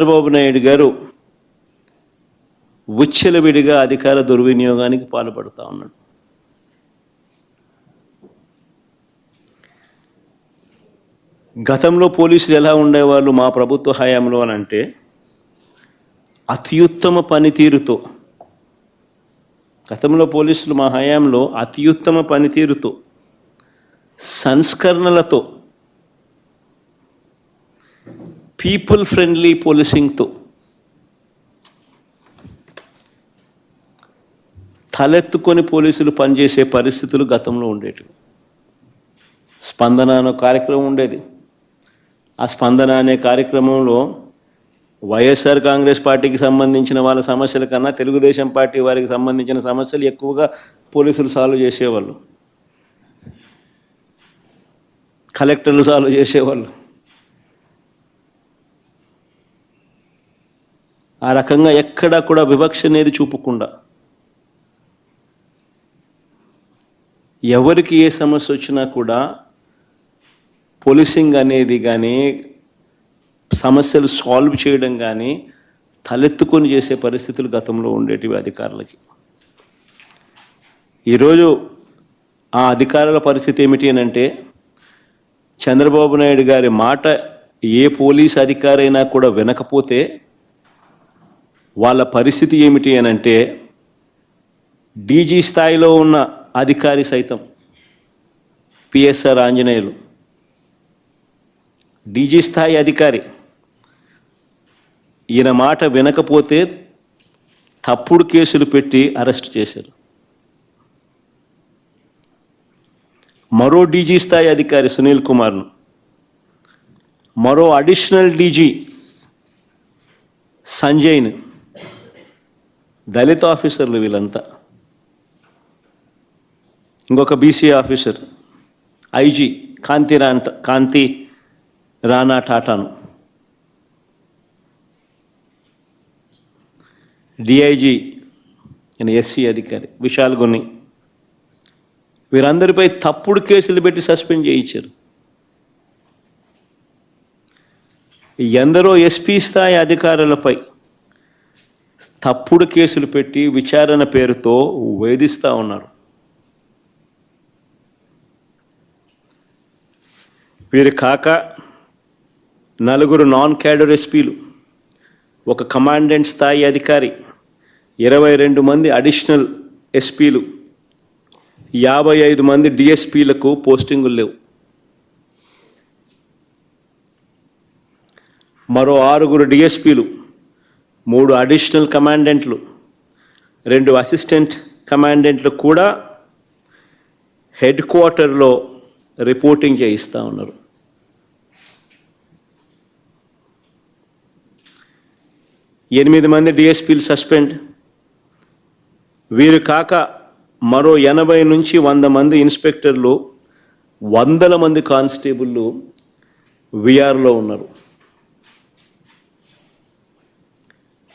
చంద్రబాబు నాయుడు గారు విచ్చలవిడిగా అధికార దుర్వినియోగానికి పాల్పడుతూ ఉన్నాడు. గతంలో పోలీసులు ఎలా ఉండేవాళ్ళు మా ప్రభుత్వ హయాంలో అని అంటే అత్యుత్తమ పనితీరుతో గతంలో పోలీసులు మా హయాంలో అత్యుత్తమ పనితీరుతో సంస్కరణలతో పీపుల్ ఫ్రెండ్లీ పోలీసింగ్తో తలెత్తుకొని పోలీసులు పనిచేసే పరిస్థితులు గతంలో ఉండేటివి. స్పందన అనే కార్యక్రమం ఉండేది. ఆ స్పందన అనే కార్యక్రమంలో వైఎస్ఆర్ కాంగ్రెస్ పార్టీకి సంబంధించిన వాళ్ళ సమస్యల కన్నా తెలుగుదేశం పార్టీ వారికి సంబంధించిన సమస్యలు ఎక్కువగా పోలీసులు సాల్వ్ చేసేవాళ్ళు. కలెక్టర్లు సాల్వ్ చేసేవాళ్ళు. ఆ రకంగా ఎక్కడా కూడా వివక్ష అనేది చూపకుండా. ఎవరికి ఏ సమస్య వచ్చినా కూడా పోలీసింగ్ అనేది కానీ సమస్యలు సాల్వ్ చేయడం కానీ తలెత్తుకొని చేసే పరిస్థితులు గతంలో ఉండేటివి అధికారులకి. ఈరోజు ఆ అధికారుల పరిస్థితి ఏమిటి అని అంటే చంద్రబాబు నాయుడు గారి మాట ఏ పోలీస్ అధికారైనా కూడా వినకపోతే వాళ్ళ పరిస్థితి ఏమిటి అని అంటే డీజీ స్థాయిలో ఉన్న అధికారి సైతం పిఎస్ఆర్ ఆంజనేయులు. డీజీ స్థాయి అధికారి. ఈయన మాట వినకపోతే తప్పుడు కేసులు పెట్టి అరెస్ట్ చేశారు. మరో డీజీ స్థాయి అధికారి సునీల్ కుమార్ను. మరో అడిషనల్ డీజీ సంజయ్ను. దళిత ఆఫీసర్లు వీళ్ళంతా. ఇంకొక బీసీ ఆఫీసర్ ఐజీ కాంతి రాంట కాంతి రానా టాటాను. డిఐజీ అని ఎస్సీ అధికారి విశాల్ గుని వీరందరిపై తప్పుడు కేసులు పెట్టి సస్పెండ్ చేయించారు. ఎందరో ఎస్పీ స్థాయి అధికారులపై తప్పుడు కేసులు పెట్టి విచారణ పేరుతో వేధిస్తూ ఉన్నారు. వీరు కాక నలుగురు నాన్ క్యాడర్ ఎస్పీలు ఒక కమాండెంట్ స్థాయి అధికారి ఇరవై రెండు మంది అడిషనల్ ఎస్పీలు యాభై ఐదు మంది డిఎస్పీలకు పోస్టింగులు లేవు. మరో ఆరుగురు డిఎస్పీలు మూడు అడిషనల్ కమాండెంట్లు రెండు అసిస్టెంట్ కమాండెంట్లు కూడా హెడ్ క్వార్టర్లో రిపోర్టింగ్ చేయిస్తూ ఉన్నారు. ఎనిమిది మంది డిఎస్పీలు సస్పెండ్ వీరు కాక మరో ఎనభై నుంచి వంద మంది ఇన్స్పెక్టర్లు వందల మంది కానిస్టేబుళ్ళు విఆర్లో ఉన్నారు.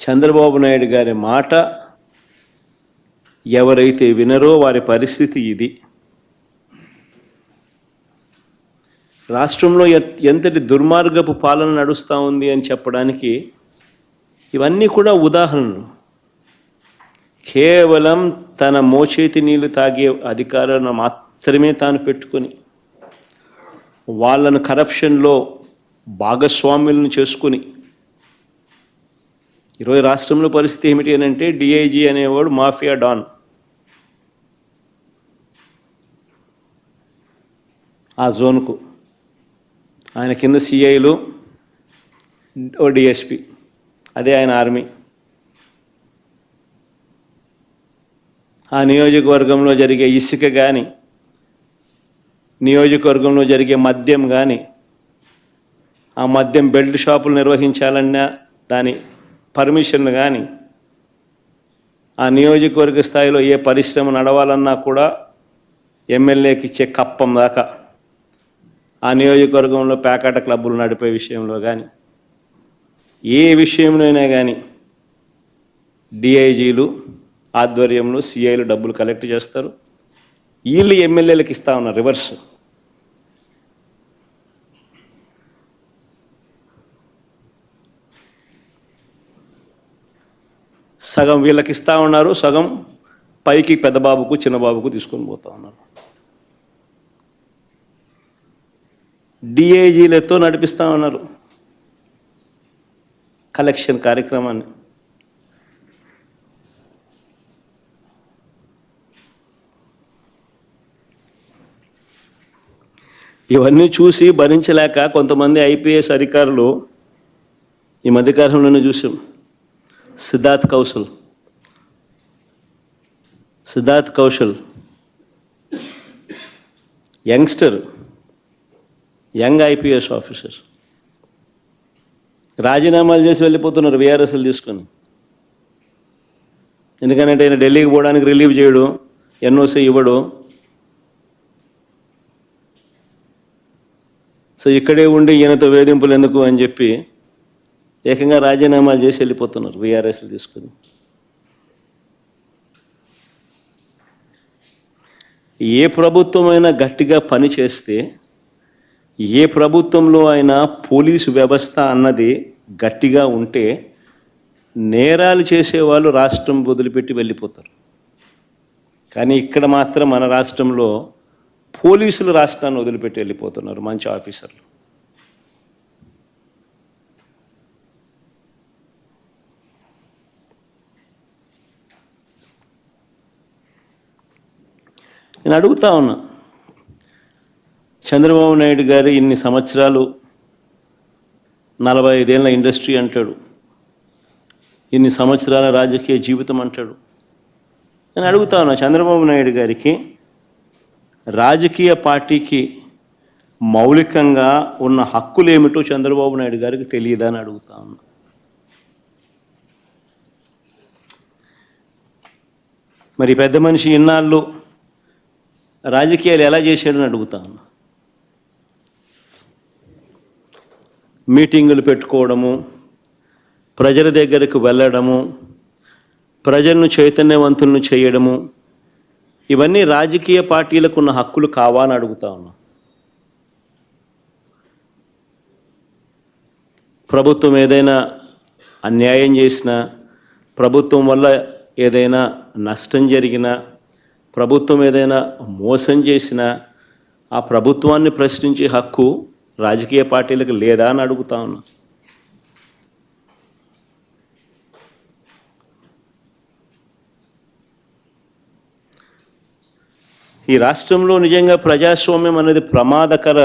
చంద్రబాబు నాయుడు గారి మాట ఎవరైతే వినరో వారి పరిస్థితి ఇది. రాష్ట్రంలో ఎంతటి దుర్మార్గపు పాలన నడుస్తూ ఉంది అని చెప్పడానికి ఇవన్నీ కూడా ఉదాహరణలు. కేవలం తన మోచేతి నీళ్ళు తాగే అధికారాలను మాత్రమే తాను పెట్టుకొని వాళ్ళను కరప్షన్లో భాగస్వాములను చేసుకుని ఈరోజు రాష్ట్రంలో పరిస్థితి ఏమిటి అని అంటే డిఐజీ అనేవాడు మాఫియా డాన్. ఆ జోన్కు ఆయన కింద సిఐలు ఓ డిఎస్పి అదే ఆయన ఆర్మీ. ఆ నియోజకవర్గంలో జరిగే ఇసుక కానీ నియోజకవర్గంలో జరిగే మద్యం కానీ ఆ మద్యం బెల్ట్ షాపులు నిర్వహించాలన్నా దాని పర్మిషన్ కానీ ఆ నియోజకవర్గ స్థాయిలో ఏ పరిశ్రమ నడవాలన్నా కూడా ఎమ్మెల్యేకి ఇచ్చే కప్పం దాకా ఆ నియోజకవర్గంలో పేకాట క్లబ్బులు నడిపే విషయంలో కానీ ఏ విషయంలోనైనా కానీ డిఐజీలు ఆధ్వర్యంలో సిఐలు డబ్బులు కలెక్ట్ చేస్తారు. వీళ్ళు ఎమ్మెల్యేలకు ఇస్తా ఉన్నారు రివర్స్. సగం వీళ్ళకి ఇస్తా ఉన్నారు సగం పైకి పెద్ద బాబుకు చిన్న బాబుకు తీసుకొని పోతా ఉన్నారు. డిఐజీలతో నడిపిస్తా ఉన్నారు. కలెక్షన్ కార్యక్రమాన్ని. ఇవన్నీ చూసి భరించలేక కొంతమంది ఐపీఎస్ అధికారులు ఈ మధ్యకాలంలోనే చూసాం Siddharth Kaushal. Siddharth Kaushal. Youngster. Young IPS officer. రాజీనామాలు చేసి వెళ్ళిపోతున్నారు విఆర్ఎస్ఎల్ తీసుకొని. ఎందుకంటే ఆయన ఢిల్లీకి పోవడానికి రిలీవ్ చేయడు ఎన్ఓసి ఇవ్వడు. సో ఇక్కడే ఉండి ఈయనతో వేధింపులు ఎందుకు అని చెప్పి ఏకంగా రాజీనామాలు చేసి వెళ్ళిపోతున్నారు వీఆర్ఎస్లు తీసుకుని. ఏ ప్రభుత్వమైనా గట్టిగా పని చేస్తే ఏ ప్రభుత్వంలో అయినా పోలీసు వ్యవస్థ అన్నది గట్టిగా ఉంటే నేరాలు చేసేవాళ్ళు రాష్ట్రం వదిలిపెట్టి వెళ్ళిపోతారు. కానీ ఇక్కడ మాత్రం మన రాష్ట్రంలో పోలీసులు రాష్ట్రాన్ని వదిలిపెట్టి వెళ్ళిపోతున్నారు మంచి ఆఫీసర్లు. నేను అడుగుతా ఉన్నా చంద్రబాబు నాయుడు గారు ఇన్ని సంవత్సరాలు నలభై ఐదేళ్ళ ఇండస్ట్రీ అంటాడు ఇన్ని సంవత్సరాల రాజకీయ జీవితం అంటాడు. నేను అడుగుతా ఉన్నా చంద్రబాబు నాయుడు గారికి రాజకీయ పార్టీకి మౌలికంగా ఉన్న హక్కులు ఏమిటో చంద్రబాబు నాయుడు గారికి తెలియదా అని అడుగుతా ఉన్నా. మరి పెద్ద మనిషి ఇన్నాళ్ళు రాజకీయాలు ఎలా చేశాడని అడుగుతా ఉన్నా. మీటింగులు పెట్టుకోవడము ప్రజల దగ్గరకు వెళ్ళడము ప్రజలను చైతన్యవంతులను చేయడము ఇవన్నీ రాజకీయ పార్టీలకు ఉన్న హక్కులు కావా అని అడుగుతా ఉన్నా. ప్రభుత్వం ఏదైనా అన్యాయం చేసినా ప్రభుత్వం వల్ల ఏదైనా నష్టం జరిగినా ప్రభుత్వం ఏదైనా మోసం చేసినా ఆ ప్రభుత్వాన్ని ప్రశ్నించే హక్కు రాజకీయ పార్టీలకు లేదా అని అడుగుతా ఉన్నా. ఈ రాష్ట్రంలో నిజంగా ప్రజాస్వామ్యం అనేది ప్రమాదకర